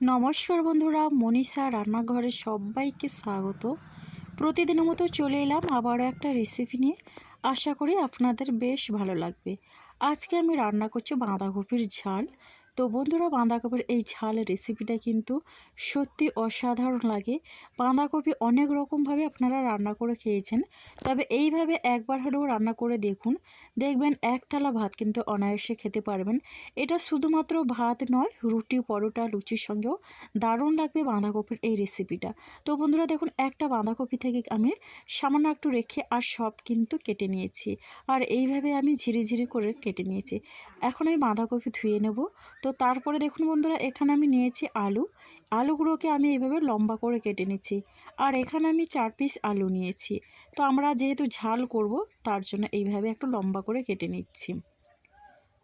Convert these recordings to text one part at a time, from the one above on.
নমস্কার বন্ধুরা, মনীষা রান্নাঘরে সবাইকে স্বাগত। প্রতিদিনের মতো চলে এলাম আবারও একটা রেসিপি নিয়ে। আশা করি আপনাদের বেশ ভালো লাগবে। আজকে আমি রান্না করছি বাঁধাকপির ঝাল। তো বন্ধুরা, বাঁধাকপির এই ঝালের রেসিপিটা কিন্তু সত্যি অসাধারণ লাগে। বাঁধাকপি অনেক রকমভাবে আপনারা রান্না করে খেয়েছেন, তবে এইভাবে একবার হলেও রান্না করে দেখুন। দেখবেন এক থালা ভাত কিন্তু অনায়াসে খেতে পারবেন। এটা শুধুমাত্র ভাত নয়, রুটি, পরোটা, লুচির সঙ্গেও দারুণ লাগবে বাঁধাকপির এই রেসিপিটা তো বন্ধুরা, দেখুন, একটা বাঁধাকপি থেকে আমি সামান্য একটু রেখে আর সব কিন্তু কেটে নিয়েছি। আর এইভাবে আমি ঝিরি ঝিরি করে কেটে নিয়েছি। এখন আমি বাঁধাকপি ধুয়ে নেব। তো তারপরে দেখুন বন্ধুরা, এখানে আমি নিয়েছি আলু। আলুগুলোকে আমি এইভাবে লম্বা করে কেটে নিচ্ছি। আর এখানে আমি চার পিস আলু নিয়েছি। তো আমরা যেহেতু ঝাল করব, তার জন্য এইভাবে একটু লম্বা করে কেটে নিচ্ছি।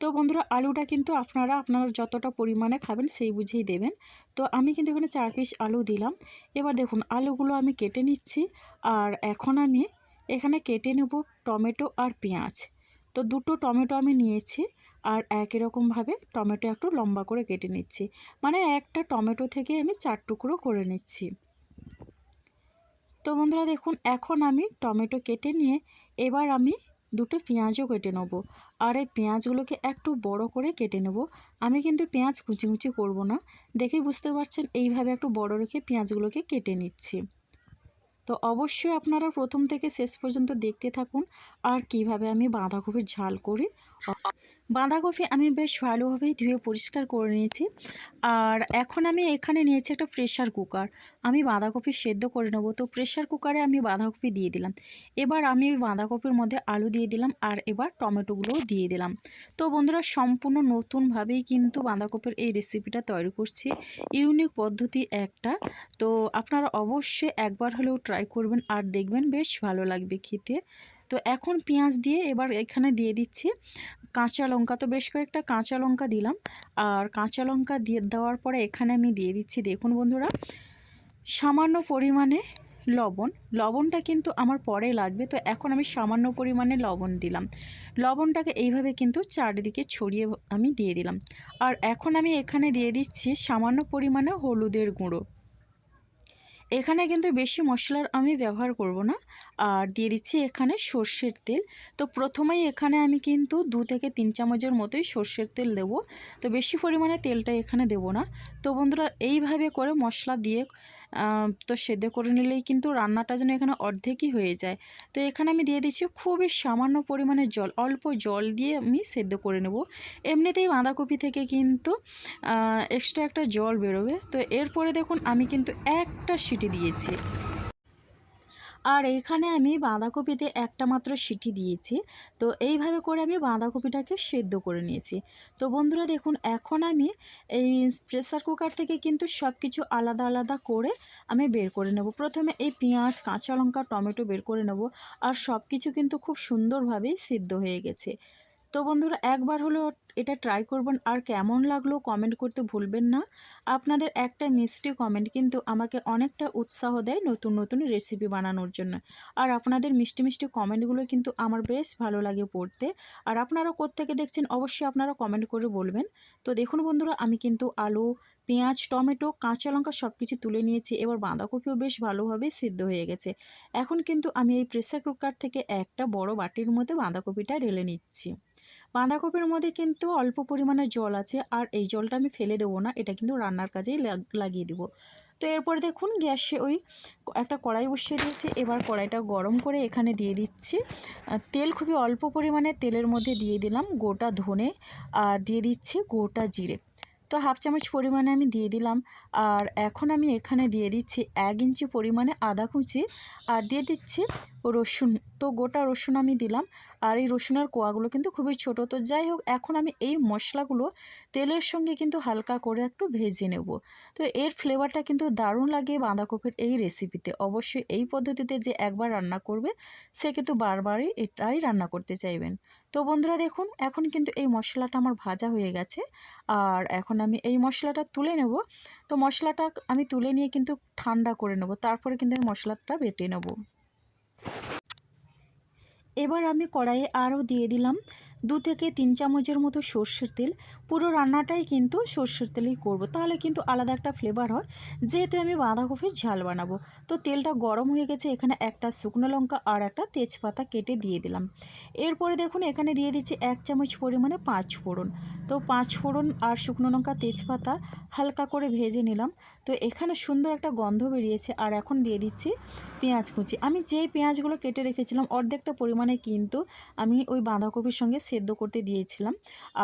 তো বন্ধুরা, আলুটা কিন্তু আপনারা আপনারা যতটা পরিমাণে খাবেন সেই বুঝেই দেবেন। তো আমি কিন্তু এখানে চার পিস আলু দিলাম। এবার দেখুন, আলুগুলো আমি কেটে নিচ্ছি। আর এখন আমি এখানে কেটে নেব টমেটো আর পেঁয়াজ। তো দুটো টমেটো আমি নিয়েছি। আর একই রকমভাবে টমেটো একটু লম্বা করে কেটে নিচ্ছি। মানে একটা টমেটো থেকে আমি চার টুকরো করে নিচ্ছি। তো বন্ধুরা দেখুন, এখন আমি টমেটো কেটে নিয়ে এবার আমি দুটো পেঁয়াজও কেটে নেব। আর এই পেঁয়াজগুলোকে একটু বড় করে কেটে নেব। আমি কিন্তু পেঁয়াজ কুচি কুচি করব না। দেখেই বুঝতে পারছেন, এইভাবে একটু বড় রেখে পেঁয়াজগুলোকে কেটে নিচ্ছি। তো অবশ্যই আপনারা প্রথম থেকে শেষ পর্যন্ত দেখতে থাকুন, আর কীভাবে আমি বাঁধাকপির ঝাল করি। বাঁধাকপি আমি বেশ ভালোভাবেই ধুয়ে পরিষ্কার করে নিয়েছি। আর এখন আমি এখানে নিয়েছি একটা প্রেশার কুকার আমি বাঁধাকপি সেদ্ধ করে নেব। তো প্রেশার কুকারে আমি বাঁধাকপি দিয়ে দিলাম। এবার আমি ওই বাঁধাকপির মধ্যে আলু দিয়ে দিলাম আর এবার টমেটোগুলোও দিয়ে দিলাম। তো বন্ধুরা, সম্পূর্ণ নতুনভাবেই কিন্তু বাঁধাকপির এই রেসিপিটা তৈরি করছি। ইউনিক পদ্ধতি একটা। তো আপনারা অবশ্যই একবার হলেও ট্রাই করবেন আর দেখবেন বেশ ভালো লাগবে খেতে। তো এখন পেঁয়াজ দিয়ে এবার এখানে দিয়ে দিচ্ছি কাঁচা লঙ্কা। তো বেশ কয়েকটা কাঁচা লঙ্কা দিলাম। আর কাঁচা লঙ্কা দিয়ে দেওয়ার পরে এখানে আমি দিয়ে দিচ্ছি, দেখুন বন্ধুরা, সামান্য পরিমাণে লবণ। লবণটা কিন্তু আমার পরে লাগবে। তো এখন আমি সামান্য পরিমাণে লবণ দিলাম। লবণটাকে এইভাবে কিন্তু চারিদিকে ছড়িয়ে আমি দিয়ে দিলাম। আর এখন আমি এখানে দিয়ে দিচ্ছি সামান্য পরিমাণে হলুদের গুঁড়ো। এখানে কিন্তু বেশি মশলার আমি ব্যবহার করব না। আর দিয়ে দিচ্ছি এখানে সর্ষের তেল। তো প্রথমেই এখানে আমি কিন্তু দু থেকে তিন চামচের মতোই সর্ষের তেল দেব। তো বেশি পরিমাণে তেলটা এখানে দেব না। তো বন্ধুরা, এইভাবে করে মশলা দিয়ে তো সেদ্ধ করে নিলেই কিন্তু রান্নাটা যেন এখানে অর্ধেকই হয়ে যায়। তো এখানে আমি দিয়ে দিচ্ছি খুবই সামান্য পরিমাণে জল, অল্প জল দিয়ে আমি সেদ্ধ করে নেব। এমনিতেই বাঁধাকপি থেকে কিন্তু এক্সট্রা একটা জল বেরোবে। তো এরপরে দেখুন আমি কিন্তু একটা সিটি দিয়েছি। আর এখানে আমি বাঁধাকপিতে একটা মাত্র সিটি দিয়েছি। তো এইভাবে করে আমি বাঁধাকপিটাকে সেদ্ধ করে নিয়েছি। তো বন্ধুরা দেখুন, এখন আমি এই প্রেসার কুকার থেকে কিন্তু সব কিছু আলাদা আলাদা করে আমি বের করে নেব। প্রথমে এই পেঁয়াজ, কাঁচা লঙ্কা, টমেটো বের করে নেব আর সব কিছু কিন্তু খুব সুন্দরভাবেই সিদ্ধ হয়ে গেছে। তো বন্ধুরা, একবার হলেও এটা ট্রাই করবেন। আর কেমন লাগল কমেন্ট করতে ভুলবেন না। আপনাদের একটা মিষ্টি কমেন্ট কিন্তু আমাকে অনেকটা উৎসাহ দেয় নতুন নতুন রেসিপি বানানোর জন্য। আর আপনাদের মিষ্টি মিষ্টি কমেন্টগুলো কিন্তু আমার বেশ ভালো লাগে পড়তে। আর আপনারা কোত্থেকে দেখছেন অবশ্যই আপনারা কমেন্ট করে বলবেন। তো দেখুন বন্ধুরা, আমি কিন্তু আলু, পেঁয়াজ, টমেটো, কাঁচা লঙ্কা সব কিছু তুলে নিয়েছি। এবার বাঁধাকপিও বেশ ভালোভাবে সিদ্ধ হয়ে গেছে। এখন কিন্তু আমি এই প্রেসার কুকার থেকে একটা বড় বাটির মধ্যে বাঁধাকপিটা ঢেলে নিচ্ছি। বাঁধাকপির মধ্যে কিন্তু অল্প পরিমাণে জল আছে, আর এই জলটা আমি ফেলে দেবো না, এটা কিন্তু রান্নার কাজেই লাগিয়ে দেবো। তো এরপর দেখুন, গ্যাসে ওই একটা কড়াই বসিয়ে দিয়েছি, এবার কড়াইটা গরম করে এখানে দিয়ে দিচ্ছি। তেল খুবই অল্প পরিমাণে তেলের মধ্যে দিয়ে দিলাম গোটা ধনে, আর দিয়ে দিচ্ছি গোটা জিরে। তো হাফ চামচ পরিমাণে আমি দিয়ে দিলাম, আর এখন আমি এখানে দিয়ে দিচ্ছি এক ইঞ্চি পরিমাণে আদা কুচি, আর দিয়ে দিচ্ছি রসুন। তো গোটা রসুন আমি দিলাম। আর এই রসুনের কোয়াগুলো কিন্তু খুবই ছোট। তো যাই হোক, এখন আমি এই মশলাগুলো তেলের সঙ্গে কিন্তু হালকা করে একটু ভেজে নেব। তো এর ফ্লেভারটা কিন্তু দারুণ লাগে বাঁধাকপির এই রেসিপিতে অবশ্যই এই পদ্ধতিতে যে একবার রান্না করবে, সে কিন্তু বারবারই এটাই রান্না করতে চাইবেন। তো বন্ধুরা দেখুন, এখন কিন্তু এই মশলাটা আমার ভাজা হয়ে গেছে। আর এখন আমি এই মশলাটা তুলে নেব। তো মশলাটা আমি তুলে নিয়ে কিন্তু ঠান্ডা করে নেব। তারপরে কিন্তু আমি মশলাটা বেটে নেব। এবার আমি কড়াইয়ে আরও দিয়ে দিলাম দু থেকে তিন চামচের মতো সর্ষের তেল। পুরো রান্নাটাই কিন্তু সর্ষের তেলেই করব। তাহলে কিন্তু আলাদা একটা ফ্লেভার হয়। যেহেতু আমি বাঁধাকপির ঝাল বানাবো। তো তেলটা গরম হয়ে গেছে, এখানে একটা শুকনো লঙ্কা আর একটা তেজপাতা কেটে দিয়ে দিলাম। এরপরে দেখুন, এখানে দিয়ে দিচ্ছি এক চামচ পরিমাণে পাঁচ ফোড়ন। তো পাঁচ ফোড়ন আর শুকনো লঙ্কা, তেজপাতা হালকা করে ভেজে নিলাম। তো এখানে সুন্দর একটা গন্ধ বেরিয়েছে। আর এখন দিয়ে দিচ্ছি পেঁয়াজ কুচি। আমি যেই পেঁয়াজগুলো কেটে রেখেছিলাম, অর্ধেকটা পরিমাণে কিন্তু আমি ওই বাঁধাকপির সঙ্গে সেদ্ধ করতে দিয়েছিলাম।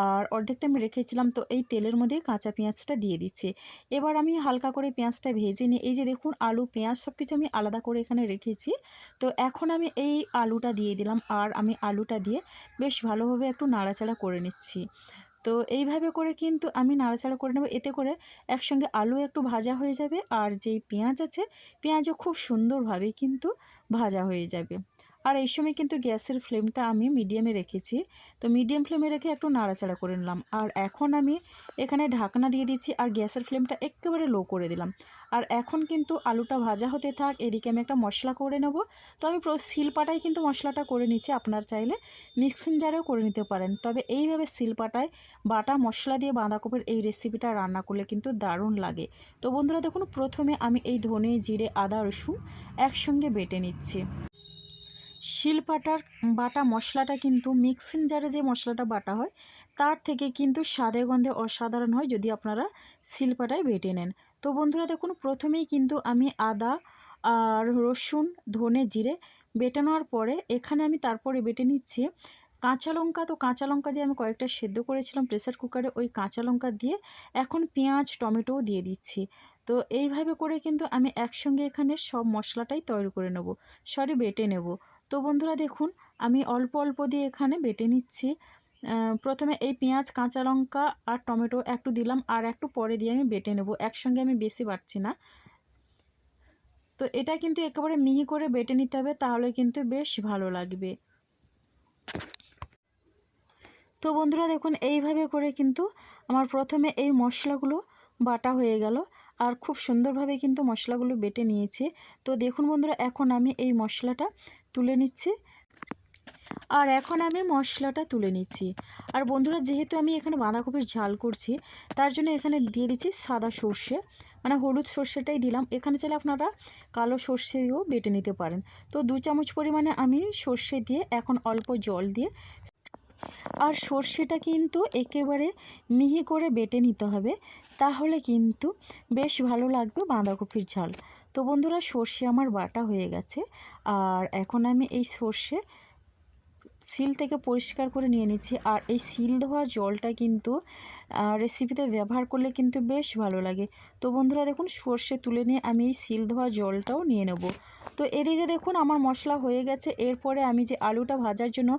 আর অর্ধেকটা আমি রেখেছিলাম, তো এই তেলের মধ্যে কাঁচা পেঁয়াজটা দিয়ে দিচ্ছি। এবার আমি হালকা করে পেঁয়াজটা ভেজে নিই। এই যে দেখুন, আলু, পেঁয়াজ সব কিছু আমি আলাদা করে এখানে রেখেছি। তো এখন আমি এই আলুটা দিয়ে দিলাম আর আমি আলুটা দিয়ে বেশ ভালোভাবে একটু নাড়াচাড়া করে নিচ্ছি। তো এইভাবে করে কিন্তু আমি নাড়াচাড়া করে নেব। এতে করে একসঙ্গে আলু একটু ভাজা হয়ে যাবে আর যেই পেঁয়াজ আছে, পেঁয়াজও খুব সুন্দরভাবে কিন্তু ভাজা হয়ে যাবে। আর এই সময় কিন্তু গ্যাসের ফ্লেমটা আমি মিডিয়ামে রেখেছি। তো মিডিয়াম ফ্লেমে রেখে একটু নাড়াচাড়া করে নিলাম। আর এখন আমি এখানে ঢাকনা দিয়ে দিচ্ছি আর গ্যাসের ফ্লেমটা একেবারে লো করে দিলাম। আর এখন কিন্তু আলুটা ভাজা হতে থাক, এদিকে আমি একটা মশলা করে নেব। তো আমি পুরো শিলপাটায় কিন্তু মশলাটা করে নিচ্ছি, আপনার চাইলে মিক্সিং জারেও করে নিতে পারেন। তবে এইভাবে শিলপাটায় বাটা মশলা দিয়ে বাঁধাকপির এই রেসিপিটা রান্না করলে কিন্তু দারুণ লাগে। তো বন্ধুরা, দেখুন, প্রথমে আমি এই ধনে, জিরে, আদা, রসুন একসঙ্গে বেটে নিচ্ছি। শিলপাটার বাটা মশলাটা কিন্তু মিক্সিং জারে যে মশলাটা বাটা হয়, তার থেকে কিন্তু স্বাদে গন্ধে অসাধারণ হয় যদি আপনারা শিলপাটায় বেটে নেন। তো বন্ধুরা দেখুন, প্রথমেই কিন্তু আমি আদা আর রসুন, ধনে জিরে বেটে নেওয়ার পরে এখানে আমি তারপরে বেটে নিচ্ছি কাঁচা লঙ্কা। তো কাঁচা লঙ্কা যে আমি কয়েকটা সেদ্ধ করেছিলাম প্রেসার কুকারে, ওই কাঁচা লঙ্কা দিয়ে এখন পেঁয়াজ টমেটোও দিয়ে দিচ্ছি। তো এইভাবে করে কিন্তু আমি একসঙ্গে এখানে সব মশলাটাই তৈরি করে নেব, সরি বেটে নেব। তো বন্ধুরা দেখুন, আমি অল্প অল্প দিয়ে এখানে বেটে নিচ্ছি। প্রথমে এই পেঁয়াজ, কাঁচা লঙ্কা আর টমেটো একটু দিলাম আর একটু পরে দিয়ে আমি বেটে নেব। একসঙ্গে আমি বেশি বাটছি না। তো এটা কিন্তু একেবারে মিহি করে বেটে নিতে হবে, তাহলে কিন্তু বেশ ভালো লাগবে। তো বন্ধুরা দেখুন, এইভাবে করে কিন্তু আমার প্রথমে এই মশলাগুলো বাটা হয়ে গেল আর খুব সুন্দরভাবে কিন্তু মশলাগুলো বেটে নিয়েছি। তো দেখুন বন্ধুরা, এখন আমি এই মশলাটা তুলে নিচ্ছি। আর এখন আমি মশলাটা তুলে নিচ্ছি। আর বন্ধুরা, যেহেতু আমি এখানে বাঁধাকপির ঝাল করছি, তার জন্য এখানে দিয়ে দিচ্ছি সাদা সর্ষে। মানে হলুদ সর্ষেটাই দিলাম। এখানে চাইলে আপনারা কালো সর্ষে দিয়েও বেটে নিতে পারেন। তো দু চামচ পরিমাণে আমি সর্ষে দিয়ে এখন অল্প জল দিয়ে আর সর্ষেটা কিন্তু একেবারে মিহি করে বেটে নিতে হবে। তাহলে কিন্তু বেশ ভালো লাগবে বাঁধাকপির ঝাল। তো বন্ধুরা সর্ষে আমার বাটা হয়ে গেছে। আর এখন আমি এই সর্ষে সিল থেকে পরিষ্কার করে নিয়ে নিচ্ছি। আর এই সিল ধোয়া জলটা কিন্তু রেসিপিতে ব্যবহার করলে কিন্তু বেশ ভালো লাগে। তো বন্ধুরা দেখুন, সর্ষে তুলে নিয়ে আমি এই সিল ধোয়া জলটাও নিয়ে নেব। তো এদিকে দেখুন, আমার মশলা হয়ে গেছে। এরপরে আমি যে আলুটা ভাজার জন্য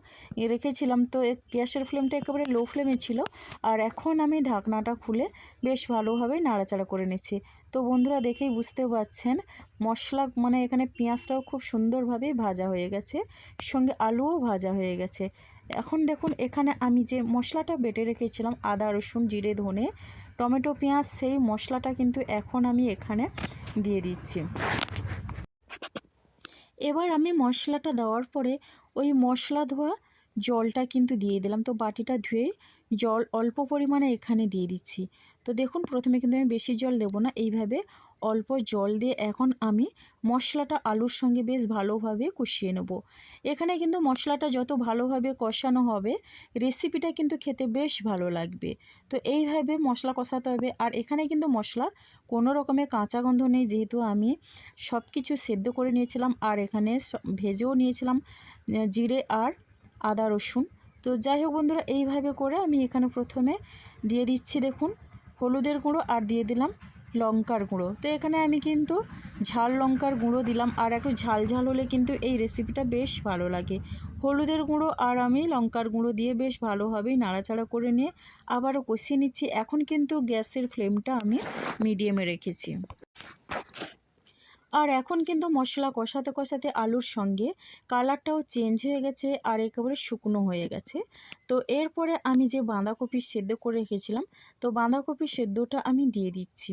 রেখেছিলাম, তো গ্যাসের ফ্লেমটা একেবারে লো ফ্লেমে ছিল। আর এখন আমি ঢাকনাটা খুলে বেশ ভালোভাবে নাড়াচাড়া করে নিচ্ছি। তো বন্ধুরা দেখেই বুঝতে পারছেন, মশলা মানে এখানে পেঁয়াজটাও খুব সুন্দরভাবেই ভাজা হয়ে গেছে, সঙ্গে আলুও ভাজা হয়ে গেছে। এখন দেখুন, এখানে আমি যে মশলাটা বেটে রেখেছিলাম, আদা, রসুন, জিরে, ধনে, টমেটো, পেঁয়াজ, সেই মশলাটা কিন্তু এখন আমি এখানে দিয়ে দিচ্ছি। এবার আমি মশলাটা দেওয়ার পরে ওই মশলা ধোয়া জলটা কিন্তু দিয়ে দিলাম। তো বাটিটা ধুয়ে জল অল্প পরিমাণে এখানে দিয়ে দিচ্ছি। তো দেখুন, প্রথমে কিন্তু আমি বেশি জল দেব না। এইভাবে অল্প জল দিয়ে এখন আমি মশলাটা আলুর সঙ্গে বেশ ভালোভাবে কষিয়ে নেব। এখানে কিন্তু মশলাটা যত ভালোভাবে কষানো হবে রেসিপিটা কিন্তু খেতে বেশ ভালো লাগবে। তো এইভাবে মশলা কষাতে হবে। আর এখানে কিন্তু মশলার কোনো রকমের কাঁচা গন্ধ নেই। যেহেতু আমি সব কিছু সেদ্ধ করে নিয়েছিলাম, আর এখানে ভেজেও নিয়েছিলাম জিরে আর আদা, রসুন। তো যাই হোক বন্ধুরা, এইভাবে করে আমি এখানে প্রথমে দিয়ে দিচ্ছি দেখুন, হলুদের গুঁড়ো আর দিয়ে দিলাম লঙ্কার গুঁড়ো। তো এখানে আমি কিন্তু ঝাল লঙ্কার গুঁড়ো দিলাম আর একটু ঝাল ঝাল হলে কিন্তু এই রেসিপিটা বেশ ভালো লাগে। হলুদের গুঁড়ো আর আমি লঙ্কার গুঁড়ো দিয়ে বেশ ভালোভাবেই নাড়াচাড়া করে নিয়ে আবারও কষিয়ে নিচ্ছি। এখন কিন্তু গ্যাসের ফ্লেমটা আমি মিডিয়ামে রেখেছি। আর এখন কিন্তু মশলা কষাতে কষাতে আলুর সঙ্গে কালারটাও চেঞ্জ হয়ে গেছে আর একেবারে শুকনো হয়ে গেছে। তো এরপরে আমি যে বাঁধাকপি সেদ্ধ করে রেখেছিলাম, তো বাঁধাকপি সেদ্ধটা আমি দিয়ে দিচ্ছি।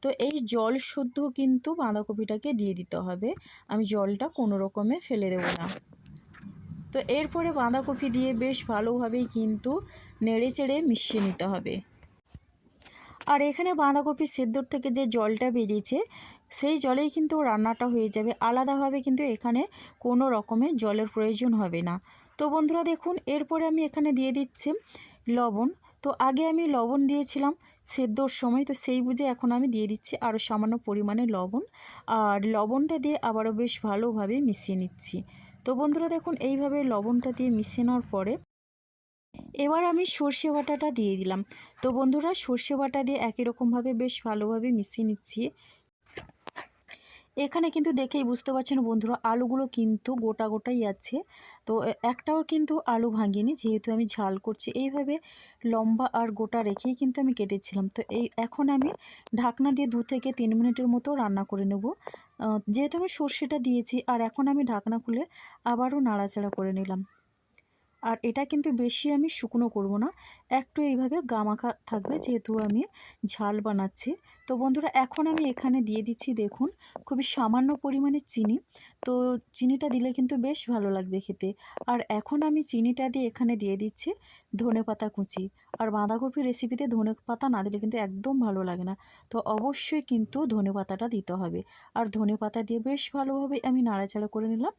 তো এই জল শুদ্ধ কিন্তু বাঁধাকপিটাকে দিয়ে দিতে হবে। আমি জলটা কোনো রকমে ফেলে দেবো না। তো এরপরে বাঁধাকপি দিয়ে বেশ ভালোভাবেই কিন্তু নেড়ে চেড়ে মিশিয়ে নিতে হবে। আর এখানে বাঁধাকপি সেদ্ধর থেকে যে জলটা বেরিয়েছে সেই জলেই কিন্তু রান্নাটা হয়ে যাবে। আলাদাভাবে কিন্তু এখানে কোনো রকমের জলের প্রয়োজন হবে না। তো বন্ধুরা দেখুন, এরপরে আমি এখানে দিয়ে দিচ্ছি লবণ। তো আগে আমি লবণ দিয়েছিলাম সেদ্ধর সময়, তো সেই বুঝে এখন আমি দিয়ে দিচ্ছি আরও সামান্য পরিমাণে লবণ। আর লবণটা দিয়ে আবারও বেশ ভালোভাবে মিশিয়ে নিচ্ছি। তো বন্ধুরা দেখুন, এইভাবে লবণটা দিয়ে মিশিয়ে নেওয়ার পরে এবার আমি সর্ষে বাটাটা দিয়ে দিলাম। তো বন্ধুরা, সর্ষে বাটা দিয়ে একই রকমভাবে বেশ ভালোভাবে মিশিয়ে নিচ্ছি। এখানে কিন্তু দেখেই বুঝতে পারছেন বন্ধুরা, আলুগুলো কিন্তু গোটা গোটাই আছে। তো একটাও কিন্তু আলু ভাঙিনি, যেহেতু আমি ঝাল করছি। এইভাবে লম্বা আর গোটা রেখেই কিন্তু আমি কেটেছিলাম। তো এই, এখন আমি ঢাকনা দিয়ে দু থেকে তিন মিনিটের মতো রান্না করে নেব। যেহেতু আমি সর্ষেটা দিয়েছি, আর এখন আমি ঢাকনা খুলে আবারও নাড়াচাড়া করে নিলাম। আর এটা কিন্তু বেশি আমি শুকনো করব না। একটু এইভাবে গামাখা থাকবে যেহেতু আমি ঝাল বানাচ্ছি। তো বন্ধুরা, এখন আমি এখানে দিয়ে দিচ্ছি দেখুন, খুবই সামান্য পরিমাণে চিনি। তো চিনিটা দিলে কিন্তু বেশ ভালো লাগবে খেতে। আর এখন আমি চিনিটা দিয়ে এখানে দিয়ে দিচ্ছি ধনে পাতা কুচি। আর বাঁধাকপির রেসিপিতে ধনে পাতা না দিলে কিন্তু একদম ভালো লাগে না। তো অবশ্যই কিন্তু ধনে পাতাটা দিতে হবে। আর ধনে পাতা দিয়ে বেশ ভালোভাবে আমি নাড়াচাড়া করে নিলাম।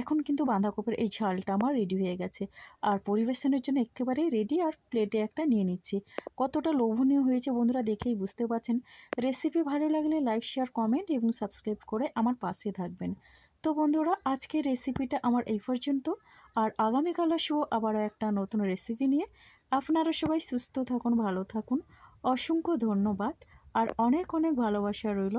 এখন কিন্তু বাঁধাকপির এই ঝালটা আমার রেডি হয়ে গেছে। আর পরিবেশনের জন্য একেবারেই রেডি আর প্লেটে একটা নিয়ে নিচ্ছি। কতটা লোভনীয় হয়েছে বন্ধুরা দেখেই বুঝতে পারছেন। রেসিপি ভালো লাগলে লাইক শেয়ার কমেন্ট এবং সাবস্ক্রাইব করে আমার পাশে থাকবেন। তো বন্ধুরা, আজকের রেসিপিটা আমার এই পর্যন্ত। আর আগামীকাল আসব আবারও একটা নতুন রেসিপি নিয়ে। আপনারা সবাই সুস্থ থাকুন, ভালো থাকুন। অসংখ্য ধন্যবাদ। আর অনেক অনেক ভালোবাসা রইল।